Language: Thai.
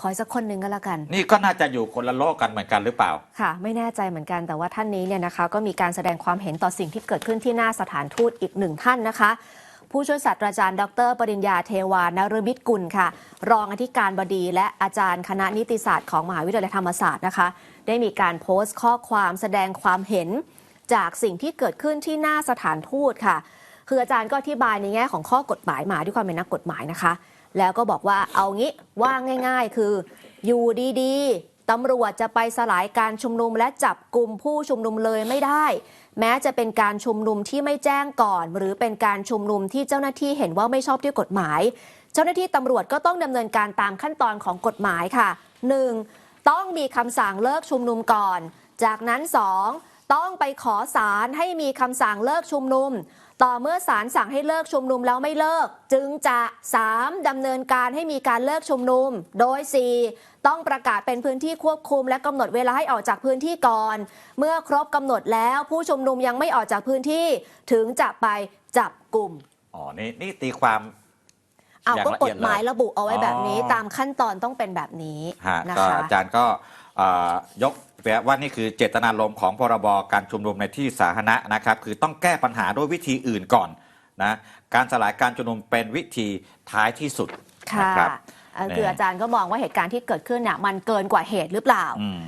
ขออีกสักคนหนึ่งก็แล้วกัน นี่ก็น่าจะอยู่คนละโลกกันเหมือนกันหรือเปล่า ค่ะ ไม่แน่ใจเหมือนกันแต่ว่าท่านนี้เนี่ยนะคะ ก็มีการแสดงความเห็นต่อสิ่งที่เกิดขึ้นที่หน้าสถานทูตอีกหนึ่งท่านนะคะ ผู้ช่วยศาสตราจารย์ ดร ปริญญาเทวานฤมิตกุลค่ะ รองอธิการบดี และอาจารย์คณะนิติศาสตร์ของมหาวิทยาลัยธรรมศาสตร์นะคะ ได้มีการโพสต์ข้อความแสดงความเห็นจากสิ่งที่เกิดขึ้นที่หน้าสถานทูตค่ะ คืออาจารย์ก็อธิบายในแง่ของข้อกฎหมายมาด้วยความเป็นนักกฎหมายนะคะ แล้วก็บอกว่าเอางี้ว่าง่าย ๆ คือ อยู่ดีๆตำรวจจะไปสลายการชุมนุมและจับกลุ่มผู้ชุมนุมเลยไม่ได้ แม้จะเป็นการชุมนุมที่ไม่แจ้งก่อน หรือเป็นการชุมนุมที่เจ้าหน้าที่เห็นว่าไม่ชอบด้วยกฎหมาย เจ้าหน้าที่ตำรวจก็ต้องดำเนินการตามขั้นตอนของกฎหมายค่ะ 1. ต้องมีคำสั่งเลิกชุมนุมก่อน จากนั้น 2. ต้องไปขอศาลให้มีคำสั่งเลิกชุมนุม ต่อเมื่อศาลสั่งให้เลิกชุมนุมแล้วไม่เลิก จึงจะ 3. ดำเนินการให้มีการเลิกชุมนุม โดย 4. ต้องประกาศเป็นพื้นที่ควบคุม และกำหนดเวลาให้ออกจากพื้นที่ก่อน เมื่อครบกำหนดแล้วผู้ชุมนุมยังไม่ออกจากพื้นที่ ถึงจะไปจับกลุ่มอ๋อนี่นี่ตีความเอาอย่างก็ละกเอียฎดหมายเลยระบุเอาไว้แบบนี้อ๋อตามขั้นตอนต้องเป็นแบบนี้ฮะนะก็คะอาจารย์ก็เอ่อยก แปลว่านี่คือเจตนารมณ์ของพรบการชุมนุมในที่สาธารณะนะครับคือต้องแก้ปัญหาด้วยวิธีอื่นก่อนนะการสลายการชุมนุมเป็นวิธีท้ายที่สุดค่ะนะครับเอ่อคืออาจารย์ก็มองว่าเหตุการณ์ที่เกิดขึ้นเนี่ยมันเกินกว่าเหตุหรือเปล่าอืม